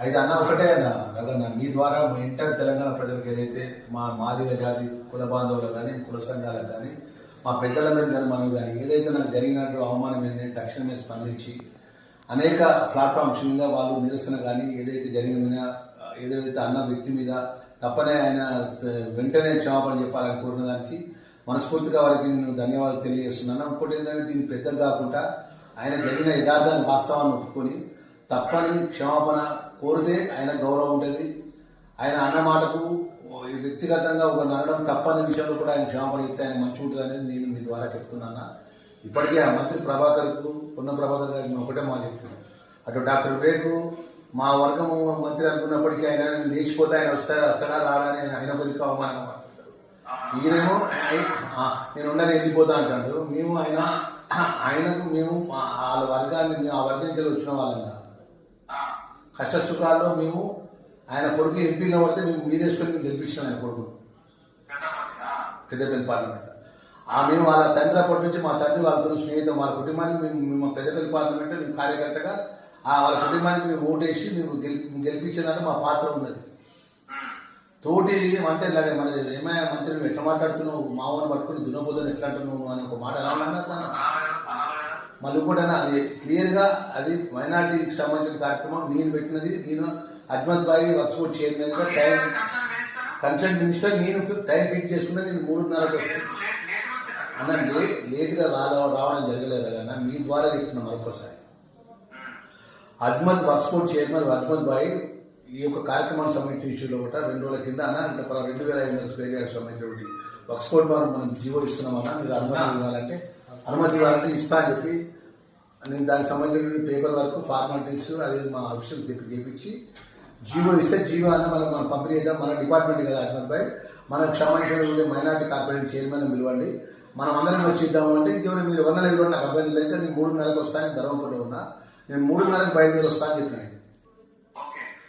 అయితే అన్న ఒకటే అన్న. రఘన్న మీ ద్వారా మా ఇంటర్ తెలంగాణ ప్రజలకు ఏదైతే మా మాదిగ జాతి కుల బాంధవులకు కానీ కుల సంఘాలకు కానీ మా పెద్దలందరికీ కానీ మనం కానీ ఏదైతే నాకు జరిగినట్టు అవమానం ఏంటంటే తక్షణమే స్పందించి అనేక ప్లాట్ఫామ్స్ మీద వాళ్ళు నిరసన కానీ ఏదైతే జరిగిన ఏదైతే అన్న వ్యక్తి మీద తప్పనే ఆయన వెంటనే క్షమాపణ చెప్పాలని కోరిన దానికి మనస్ఫూర్తిగా వారికి నేను ధన్యవాదాలు తెలియజేస్తున్నాను. ఇంకోటి ఏంటంటే దీన్ని పెద్దగా కాకుండా ఆయన జరిగిన యథార్థాన్ని వాస్తవాన్ని ఒప్పుకొని తప్పని క్షమాపణ కోరితే ఆయన గౌరవం ఉంటుంది. ఆయన అన్న మాటకు ఈ వ్యక్తిగతంగా ఒక నడడం తప్పని విషయంలో కూడా ఆయన క్షమాపణ ఇస్తే ఆయన మంచి ఉంటుంది అనేది నేను మీ ద్వారా చెప్తున్నాను ఇప్పటికే ఆ మంత్రి ప్రభాకర్కు ఉన్న ప్రభాకర్ గారికి నేను ఒకటే మా చెప్తున్నాను అటు డాక్టర్ వేకు మా వర్గము మంత్రి అనుకున్నప్పటికీ ఆయన లేచిపోతే ఆయన వస్తారా వస్తాడా రాడా అని ఆయన కొద్దిగా అవమానం మాట్లాడతారు ఈయనేమో ఆయ- నేను ఉండని వెళ్ళిపోతా అంటాడు. మేము ఆయన ఆయనకు మేము మా- వాళ్ళ వర్గాన్ని మేము ఆ వర్గం తెలియ వచ్చిన వాళ్ళంగా కష్ట సుఖాల్లో మేము ఆయన కొడుకు ఎంపీలో పడితే మేము మీదేసుకొని మేము గెలిపించినాం ఆయన కొడుకు. పెద్దపల్లి పార్లమెంట్ ఆ మేము వాళ్ళ తండ్రి అప్పటి నుంచి మా తండ్రి వాళ్ళతో స్నేహితం వాళ్ళ కుటుంబానికి మేము మేము పెద్దపల్లి పార్లమెంట్లో మేము కార్యకర్తగా ఆ వాళ్ళ కుటుంబానికి మేము ఓటేసి మేము గెలిపి గెలిపించేదానికి మా పాత్ర ఉన్నది. తోటి అంటే ఇలాగే మన ఏమయ్య మంత్రి ఎట్లా మాట్లాడుతున్నావు? మావని పట్టుకుని దున్నపోదని ఎట్లా అంటున్నావు? అని ఒక మాట ఎలా అన్నా తను. మళ్ళీ కూడా అది క్లియర్గా అది మైనార్టీకి సంబంధించిన కార్యక్రమం నేను పెట్టినది నేను అజ్మత్ బాయి వర్క్స్పోర్ట్ చైర్మన్గా టైం కన్సల్ట్ మినిస్టర్ నేను టైం ఫిక్స్ చేసుకున్నా నేను మూడున్నరకు వస్తాను అన్న లేట్ లేట్గా రాల రావడం జరగలేదు కదా మీ ద్వారా చెప్తున్నాను మరొకసారి. అజ్మత్ వర్క్స్పోర్ట్ చైర్మన్ అజ్మత్ బాయ్ ఈ యొక్క కార్యక్రమానికి సంబంధించిన ఇష్యూలో కూడా రెండు రోజుల కింద అన్న అంటే రెండు వేల ఐదు వందల స్క్వేర్ యార్డ్ సంబంధించినటువంటి వర్క్స్పోర్ట్ భవన్ మనం జీవో ఇస్తున్నామన్నా మీరు అనుమతి ఇవ్వాలంటే అనుమతి ఇవ్వాలంటే ఇస్తా అని చెప్పి నేను దానికి సంబంధించిన పేపర్ వర్క్ ఫార్మాలిటీస్ అది మా ఆఫీసర్ చెప్పి చేపించి జీవో ఇస్తే జీవో అన్న మనం మన పంపిణీ అయితే మన డిపార్ట్మెంట్ కదా అహ్మద్ భాయ్. మనకు సంబంధించినటువంటి మైనార్టీ కార్పొరేషన్ చైర్మన్ పిలవండి. మనం అందరం వచ్చిద్దాము అంటే ఇంకెవరు మీరు వందల ఇవ్వండి నాకు అబ్బాయి లేదు నేను మూడున్నరకు వస్తాను ధర్మపురంలో ఉన్నా. నేను మూడున్నరకు బయలుదేరి వస్తాను చెప్పిన నేను.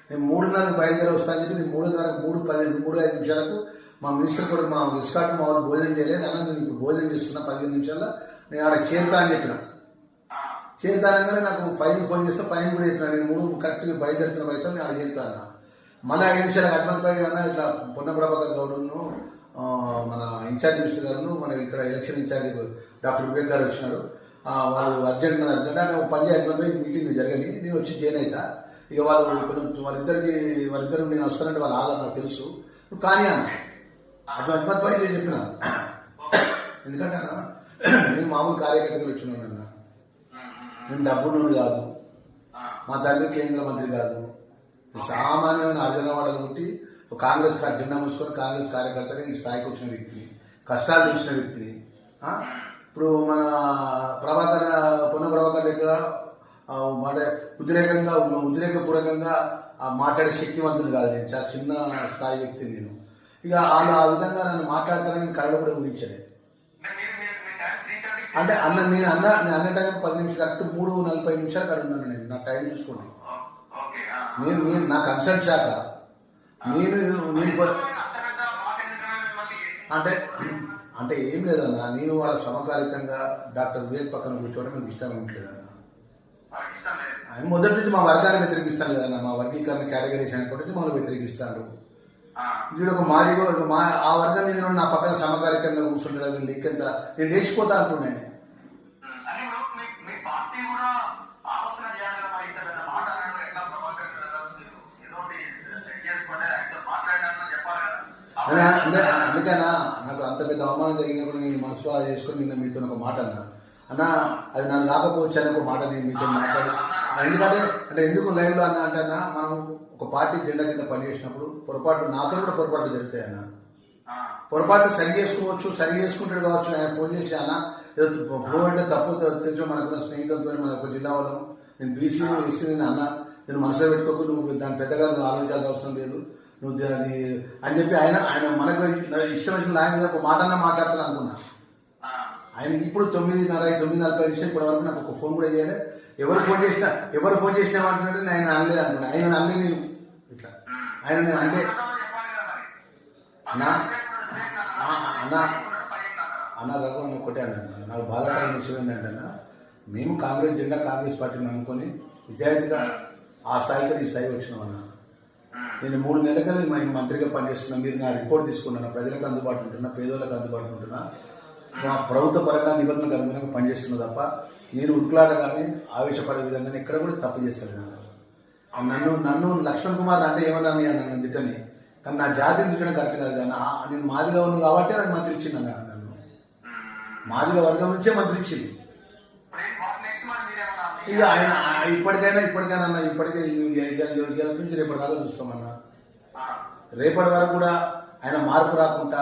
మూడు మూడున్నరకు బయలుదేరి వస్తాను చెప్పి నేను మూడున్నరకు మూడు పదిహేను మూడు ఐదు నిమిషాలకు మా మినిస్టర్ కూడా మా విస్కాట్ మా వాళ్ళు భోజనం చేయలేదు. అన్న నేను ఇప్పుడు భోజనం చేస్తున్నా పదిహేను నిమిషాల్లో. నేను ఆడ చేరుతా అని చెప్పిన. చేరుతానగానే నాకు ఫైన్ ఫోన్ చేస్తే ఫైన్ కూడా చెప్పిన. నేను మూడు కరెక్ట్గా బయలుదేరుతున్న వయసులో నేను ఆడ చేరుతా అన్న. మళ్ళీ ఐదు నిమిషాలు అడ్వాన్స్ పై అన్న ఇట్లా పొన్నప్రభాకర్ గౌడ్ను మన ఇన్ఛార్జ్ మినిస్టర్ గారు మన ఇక్కడ ఎలక్షన్ ఇన్ఛార్జ్ డాక్టర్ వివేక్ గారు వచ్చినారు. వాళ్ళు అర్జెంట్ అర్జెంట్ అంటే పంచాయతీ పోయి మీటింగ్ జరగని నేను వచ్చి జాయిన్ అవుతా ఇక వాళ్ళు కొంచెం వాళ్ళిద్దరికి వాళ్ళిద్దరు నేను వస్తానంటే వాళ్ళు ఆగా నాకు తెలుసు. నువ్వు కానీ అన్న. అట్లా అడ్వాన్స్ పై నేను చెప్పిన. ఎందుకంటే అన్న నేను మామూలు కార్యకర్తగా వచ్చినాను అన్న నేను డబ్బును కాదు. మా తండ్రి కేంద్ర మంత్రి కాదు. సామాన్యమైన అర్జనవాడలు పుట్టి ఒక కాంగ్రెస్ కా- జెండా మూసుకొని కాంగ్రెస్ కార్యకర్తగా ఈ స్థాయికి వచ్చిన వ్యక్తిని కష్టాలు చూసిన వ్యక్తిని ఇప్పుడు మన ప్రభాకర్ పొన్న ప్రభాకర్ దగ్గర మాట ఉద్రేకంగా ఉద్రేకపూర్వకంగా మాట్లాడే శక్తివంతుడు కాదు నేను. చాలా చిన్న స్థాయి వ్యక్తిని నేను. ఇక వాళ్ళు ఆ విధంగా నన్ను మాట్లాడతానని నేను కళ్ళ కూడా ఊహించలేదు. అంటే అన్న నేను అన్న నేను అన్న టైం పది నిమిషాలు కరెక్ట్ మూడు నలభై నిమిషాలు కడుగున్నాను నేను. నా టైం చూసుకోండి. నేను నేను నా కన్సల్ట్ శాఖ నేను అంటే అంటే ఏం లేదన్న నేను వాళ్ళ సమకాలికంగా డాక్టర్ వివేక్ పక్కన కూర్చోవడం మీకు ఇష్టం ఉండలేదన్న మొదటి నుంచి మా వర్గాన్ని వ్యతిరేకిస్తాను కదన్న మా వర్గీకరణ కేటగరీస్ అనుకుంటే మనం వ్యతిరేకిస్తాడు. వీడు ఒక మాదిగో మా ఆ వర్గం మీద ఉన్న నా పక్కన సమకాలికంగా కూర్చుంటాడు లెక్కంత. నేను లేచిపోతా అంటున్నాను అని ఇప్పుడు మీ మీ పార్టీ కూడా ఆలోచన చేయాలి కదా మరి ఇంత పెద్ద మాట అన్నాడు ఎట్లా ప్రభాకర్ రెడ్డి గారు మీరు? ఏదో ఒకటి సెట్ చేసుకుంటే యాక్చువల్ మాట్లాడినా చెప్పాలి కదా. అదే అంటే అందుకనా నాకు అంత పెద్ద అవమానం జరిగినప్పుడు నేను మనసు చేసుకొని నిన్న మీతో ఒక మాట అన్నా. అన్న అది నన్ను కాకపోవచ్చు అని ఒక మాట నేను మీతో మాట్లాడి ఎందుకంటే అంటే ఎందుకు లైవ్లో అన్న అంటే అన్న మనం ఒక పార్టీ జెండా కింద పనిచేసినప్పుడు పొరపాటు నాతో కూడా పొరపాటు జరుగుతాయి అన్న. పొరపాటు సరి చేసుకోవచ్చు సరి చేసుకుంటాడు కావచ్చు ఆయన ఫోన్ చేసి అన్న ఏదో ఫ్లో అంటే తప్పు తెచ్చు మనకున్న స్నేహితులతో మన ఒక జిల్లా వాళ్ళం. నేను బీసీ ఎస్సీ నేను అన్న. నేను మనసులో పెట్టుకోకు నువ్వు దాని పెద్దగా నువ్వు ఆలోచించాల్సిన అవసరం లేదు. నువ్వు అది అని చెప్పి ఆయన ఆయన మనకు ఇష్టం వచ్చిన ఆయన ఒక మాట అన్న మాట్లాడతాను అనుకున్నా. ఆయన ఇప్పుడు తొమ్మిదిన్నర తొమ్మిది నలభై నిమిషాలు ఇప్పటి వరకు నాకు ఒక ఫోన్ కూడా చేయలేదు ఎవరు ఫోన్ చేసినా ఎవరు ఫోన్ చేసినా అంటున్నాడు ఆయన అనలేదు అనుకున్నా ఆయన అనలే నేను. ఇట్లా. ఆయన నేను అంటే అన్నా అన్నా అన్న రఘు అని ఒకటే అన్నాను నాకు బాధాకరమైన విషయం ఏంటంటే మేము కాంగ్రెస్ జెండా కాంగ్రెస్ పార్టీని నమ్ముకొని నిజాయితీగా ఆ స్థాయికి ఈ స్థాయి వచ్చినామన్నా ఉమ్, నేను మూడు నెలలుగా నేను మంత్రిగా పనిచేస్తున్నా. మీరు నా రిపోర్ట్ తీసుకున్నాను ప్రజలకు అందుబాటు ఉంటున్నా పేదోళ్ళకి అందుబాటు ఉంటున్నా. మా ప్రభుత్వ పరంగా నిబంధనలకు అనుగుణంగా పనిచేస్తున్నా తప్ప నేను ఉరుకులాట కానీ ఆవేశపడే విధంగా ఎక్కడ కూడా తప్పు చేస్తాను నాన్న. నన్ను నన్ను లక్ష్మణ్ కుమార్ అంటే ఏమన్నా నన్ను తిట్టని. కానీ నా జాతిని తిట్టడం కరెక్ట్ కాదు కానీ నేను మాదిగా ఉన్నాను కాబట్టి నాకు మంత్రి ఇచ్చింది అన్న నన్ను. మాదిగా వర్గం నుంచే మంత్రి ఇచ్చింది. ఇక ఆయన ఇప్పటికైనా ఇప్పటికైనా అన్న ఇప్పటికే నుంచి రేపటి దాకా చూస్తామన్నా రేపటి వరకు కూడా ఆయన మార్పు రాకుండా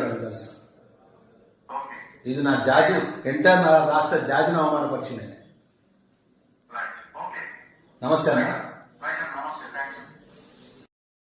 కూడా కలుస్తా ఓకే. ఇది నా జాతి ఎంటైర్ నా రాష్ట్ర జాతిని అవమానపరిచింది నమస్తే అన్న